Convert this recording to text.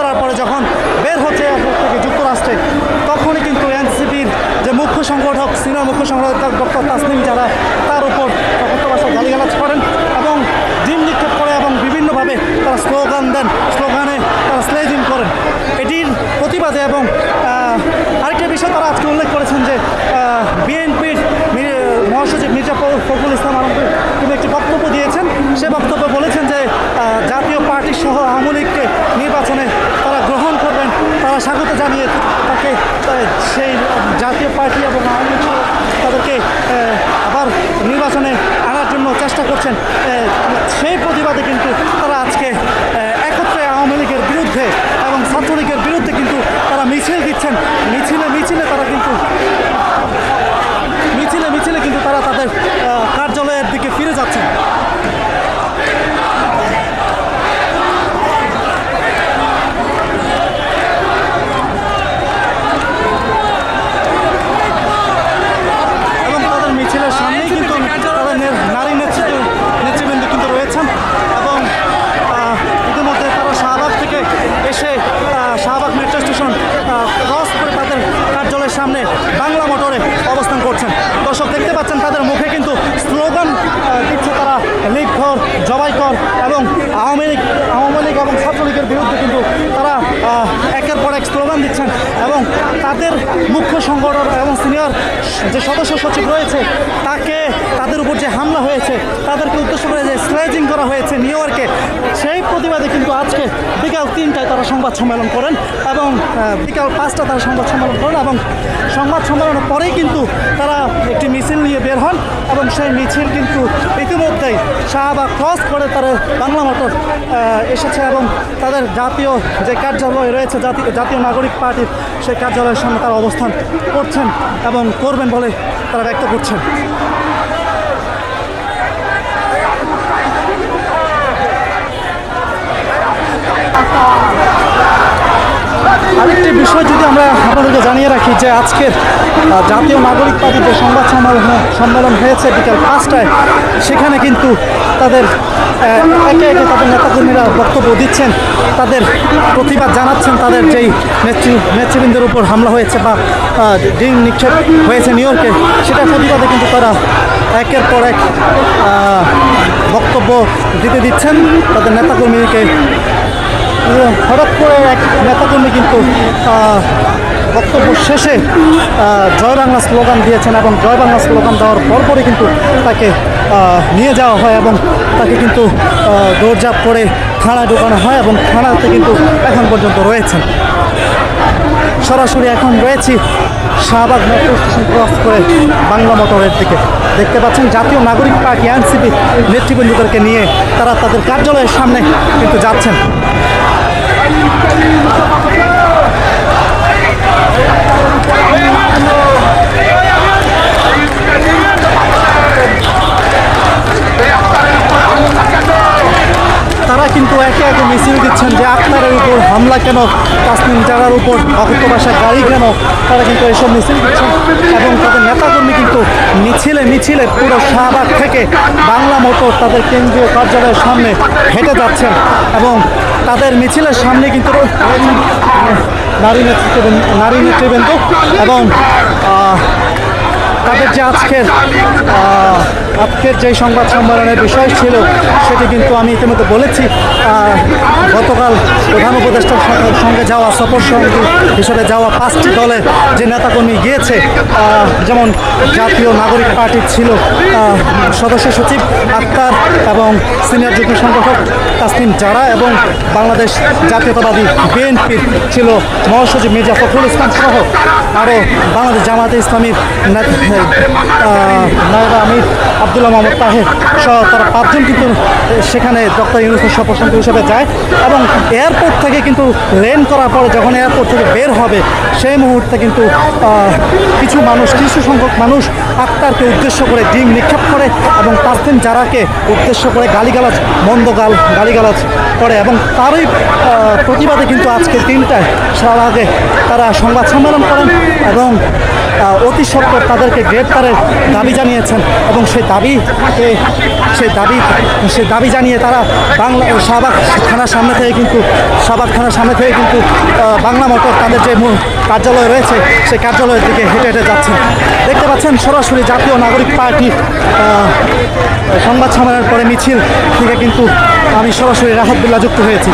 করার পরে যখন বের হচ্ছে এয়ারপোর্ট থেকে যুক্তরাষ্ট্রে, তখনই কিন্তু এনসিপির যে মুখ্য সংগঠক, সিনিয়র মুখ্য সংগঠক ডক্টর তাসনিম যারা তার উপর ভাষায় গালিগালাজ করেন এবং ডিম নিক্ষেপ করে এবং বিভিন্নভাবে তারা স্লোগান দেন, স্লোগানে তারা স্লেজিং করেন। এটির প্রতিবাদে এবং আরেকটা বিষয় তারা আজকে উল্লেখ করেছেন যে বিএনপির মহাসচিব মির্জা ফখরুল ইসলাম আলমগীর তিনি একটি বক্তব্য দিয়েছেন। সে বক্তব্যে বলেছেন যে আহ, জাতীয় পার্টি সহ আওয়ামী লীগকে নির্বাচনে তারা গ্রহণ করবেন তারা স্বাগত জানিয়ে তাকে সেই জাতীয় পার্টি এবং আওয়ামী তাদেরকে আবার নির্বাচনে আনার জন্য চেষ্টা করছেন। সেই প্রতিবাদে কিন্তু তারা আজকে আহ, একত্রে আওয়ামী লীগের বিরুদ্ধে এবং ছাত্রলীগের বিরুদ্ধে কিন্তু তারা মিছিল দিচ্ছেন মিছিলে মিছিলে তারা কিন্তু মিছিলে মিছিলে কিন্তু তারা তাদের আহ, কার্যালয়ের দিকে ফিরে যাচ্ছেন এবং তাদের মিছিলের সামনেই কিন্তু তাদের নে- নারী নেতৃত্ব নেতৃবৃন্দ কিন্তু রয়েছেন এবং আহ, ইতিমধ্যে তারা শাহবাগ থেকে এসে আহ, শাহবাগ মেট্রো স্টেশন ক্রস করে তাদের কার্যালয়ের সামনে বাংলা মোটরে অবস্থান করছেন দর্শক দেখতে পাচ্ছেন তাদের মুখে কিন্তু স্লোগান আহ, দিচ্ছে জবাইকর এবং আওয়ামী লীগ আওয়ামী লীগ এবং ছাত্রলীগের বিরুদ্ধে কিন্তু তারা একের পর এক স্লোগান দিচ্ছেন এবং তাদের মুখ্য সংগঠন এবং সিনিয়র যে সদস্য সচিব রয়েছে, তাকে, তাদের উপর যে হামলা হয়েছে, তাদেরকে উদ্দেশ্য করে যে স্লেজিং করা হয়েছে নিউ ইয়র্কে সেই প্রতিবাদে কিন্তু আজকে বিকাল তিনটায় তারা সংবাদ সম্মেলন করেন এবং বিকাল পাঁচটা তারা সংবাদ সম্মেলন করেন এবং সংবাদ সম্মেলনের পরেই কিন্তু তারা একটি মিছিল নিয়ে বের হন এবং সেই মিছিল কিন্তু ইতিমধ্যেই শাহবাগ ক্রস করে তারা বাংলা মোটর এসেছে এবং তাদের জাতীয় যে কার্যালয় রয়েছে জাতীয় জাতীয় নাগরিক পার্টির সেই কার্যালয়ের সামনে তারা অবস্থান করছেন এবং করবেন বলে তারা ব্যক্ত করছেন। আরেকটি বিষয় যদি আমরা আপনাদেরকে জানিয়ে রাখি যে আজকের জাতীয় নাগরিক পার্টির যে সংবাদ সম্মেলন সম্মেলন হয়েছে বিকেল পাঁচটায়। সেখানে কিন্তু তাদের একে একে তাদের নেতাকর্মীরা বক্তব্য দিচ্ছেন। তাদের প্রতিবাদ জানাচ্ছেন তাদের যেই নেতৃ নেতৃবৃন্দের উপর হামলা হয়েছে বা ডিম নিক্ষেপ হয়েছে নিউ ইয়র্কে, সেটার প্রতিবাদে কিন্তু তারা একের পর এক বক্তব্য দিতে দিচ্ছেন। তাদের নেতাকর্মীকে হঠাৎ করে এক নেতাকর্মী কিন্তু বক্তব্য শেষে জয় বাংলা স্লোগান দিয়েছেন এবং জয় বাংলা স্লোগান দেওয়ার পরপরই কিন্তু তাকে নিয়ে যাওয়া হয় এবং তাকে কিন্তু দরজা করে থানায় ঢোকানো হয় এবং থানাতে কিন্তু এখন পর্যন্ত রয়েছেন। সরাসরি এখন রয়েছি শাহবাগ মেট্রো স্টেশন ক্রস করে বাংলা মোটরের দিকে। দেখতে পাচ্ছেন, জাতীয় নাগরিক পার্টি, এনসিপি নেতৃবৃন্দদেরকে নিয়ে তারা তাদের কার্যালয়ের সামনে কিন্তু যাচ্ছেন তারা কিন্তু একে একে মিছিল দিচ্ছেন যে আক্তারের উপর হামলা কেন? তাসনিম জারার উপর অকথ্য ভাষায় গাড়ি কেন? তারা কিন্তু এসব মিছিল দিচ্ছেন এবং তাদের নেতাকর্মী কিন্তু মিছিলে মিছিলে পুরো শাহবাগ থেকে বাংলা মোটর তাদের কেন্দ্রীয় কার্যালয়ের সামনে হেঁটে যাচ্ছেন। এবং তাদের মিছিলের সামনে কিন্তু নারী নেতৃত্ব নারী নেতৃবৃন্দ। এবং তাদের যে আজকের আজকের যে সংবাদ সম্মেলনের বিষয় ছিল, সেটি কিন্তু আমি ইতিমধ্যে বলেছি। গতকাল প্রধান উপদেষ্টার সঙ্গে- যাওয়া, সফর সঙ্গী হিসেবে যাওয়া পাঁচটি দলের যে নেতাকর্মী গিয়েছে যেমন জাতীয় নাগরিক পার্টির ছিল সদস্য সচিব আক্তার এবং সিনিয়র যুগ্ম সংগঠক তাসনিম জারা এবং বাংলাদেশ জাতীয়তাবাদী বিএনপির ছিল মহাসচিব মির্জা ফখরুল ইসলাম সহ আরও বাংলাদেশ জামাতে ইসলামীর নায়েব আমির আবদুল্লাহ মোহাম্মদ তাহের সহ তারা পাঁচজন কিন্তু সেখানে ডক্টর ইউনুসের সফরসঙ্গী হিসেবে যায় এবং এয়ারপোর্ট থেকে কিন্তু লেন করার পরে যখন এয়ারপোর্ট থেকে বের হবে, সেই মুহূর্তে কিন্তু কিছু মানুষ, কিছু সংখ্যক মানুষ আক্তারকে উদ্দেশ্য করে ডিম নিক্ষেপ করে এবং তাসলিম জারাকে উদ্দেশ্য করে গালিগালাজ, মন্দ গাল, গালিগালাজ করে এবং তারই প্রতিবাদে কিন্তু আজকে তিনটায় আগে তারা সংবাদ সম্মেলন করেন এবং অতি সত্বর তাদেরকে গ্রেপ্তারের দাবি জানিয়েছেন এবং সেই দাবি সে দাবি সে দাবি জানিয়ে তারা বাংলা শাহবাগ থানার সামনে থেকে কিন্তু, শাহবাগ থানার সামনে থেকে কিন্তু বাংলা মোটর তাদের যে মূল কার্যালয় রয়েছে, সেই কার্যালয়ের দিকে হেঁটে হেঁটে যাচ্ছেন। দেখতে পাচ্ছেন সরাসরি জাতীয় নাগরিক পার্টি সংবাদ সম্মেলনের পরে মিছিল থেকে কিন্তু আমি সরাসরি রাহাত বিল্লা যুক্ত হয়েছি।